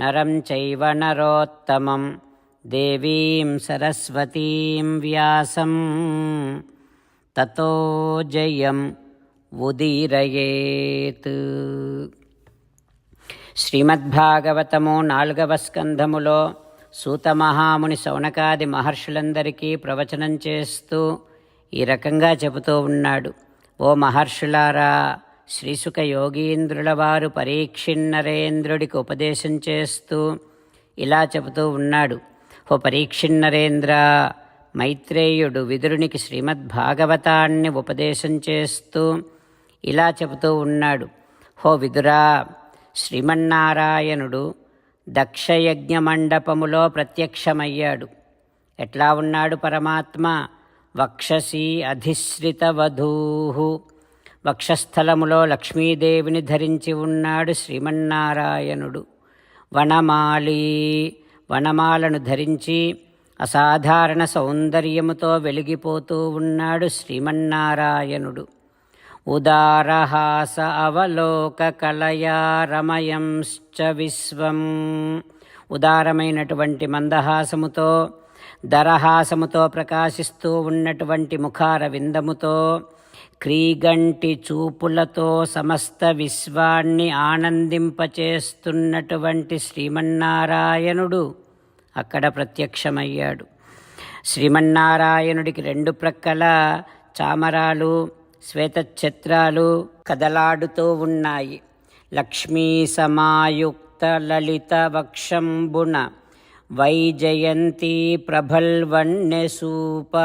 నరం చైవ నరోత్తమం దేవీం సరస్వతీం వ్యాసం తతో జయం ఉదీరయేత్ శ్రీమద్భాగవతము నాలుగవ స్కంధములో సూతమహాముని శౌనకాది మహర్షులందరికీ ప్రవచనం చేస్తూ ఈ రకంగా చెబుతూ ఉన్నాడు. ఓ మహర్షులారా శ్రీసుక యోగీంద్రుల వారు పరీక్షిన్నరేంద్రుడికి ఉపదేశం చేస్తూ ఇలా చెబుతూ ఉన్నాడు. ఓ పరీక్షిన్నరేంద్ర మైత్రేయుడు విదురునికి శ్రీమద్భాగవతాన్ని ఉపదేశం చేస్తూ ఇలా చెబుతూ ఉన్నాడు. హో విదురా శ్రీమన్నారాయణుడు దక్షయజ్ఞ మండపములో ప్రత్యక్షమయ్యాడు. ఎట్లా ఉన్నాడు పరమాత్మ? వక్షసి అధిశ్రిత వధూహు వక్షస్థలములో లక్ష్మీదేవిని ధరించి ఉన్నాడు శ్రీమన్నారాయణుడు. వనమాలి వనమాలను ధరించి అసాధారణ సౌందర్యముతో వెలిగిపోతూ ఉన్నాడు శ్రీమన్నారాయణుడు. ఉదారహాస అవలోక కలయా రమయంశ్చ విశ్వం. ఉదారమైనటువంటి మందహాసముతో దరహాసముతో ప్రకాశిస్తూ ఉన్నటువంటి ముఖార విందముతో క్రీగంటి చూపులతో సమస్త విశ్వాన్ని ఆనందింపచేస్తున్నటువంటి శ్రీమన్నారాయణుడు అక్కడ ప్రత్యక్షమయ్యాడు. శ్రీమన్నారాయణుడికి రెండు ప్రక్కల చామరాలు శ్వేతఛత్రాలు కదలాడుతూ ఉన్నాయి. లక్ష్మీ సమాయుక్త లలిత వక్షంబున వైజయంతి ప్రభల్వణ్యసూప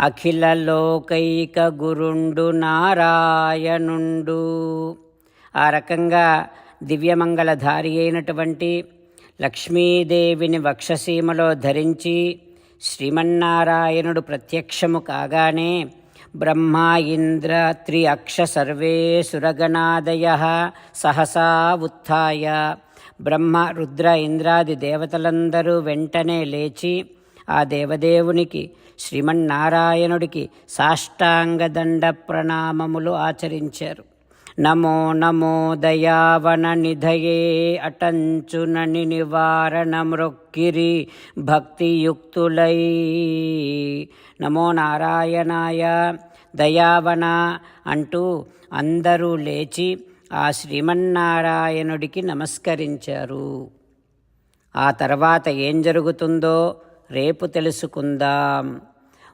అఖిల లోకైక గురుండు నారాయణుండు. ఆ రకంగా దివ్యమంగళధారి అయినటువంటి లక్ష్మీదేవిని వక్షసీమలో ధరించి శ్రీమన్నారాయణుడు ప్రత్యక్షము కాగానే బ్రహ్మ ఇంద్ర త్రి అక్ష సర్వే సురగణాదయ సహసా ఉత్య బ్రహ్మ రుద్ర ఇంద్రాది దేవతలందరూ వెంటనే లేచి ఆ దేవదేవునికి శ్రీమన్నారాయణుడికి సాష్టాంగదండ ప్రణామములు ఆచరించారు. నమో నమో దయావన నిధయే అటంచునని నివారణ మృక్కిరి భక్తియుక్తులై. నమో నారాయణాయ దయావన అంటూ అందరూ లేచి ఆ శ్రీమన్నారాయణుడికి నమస్కరించారు. ఆ తర్వాత ఏం జరుగుతుందో రేపు తెలుసుకుందాం.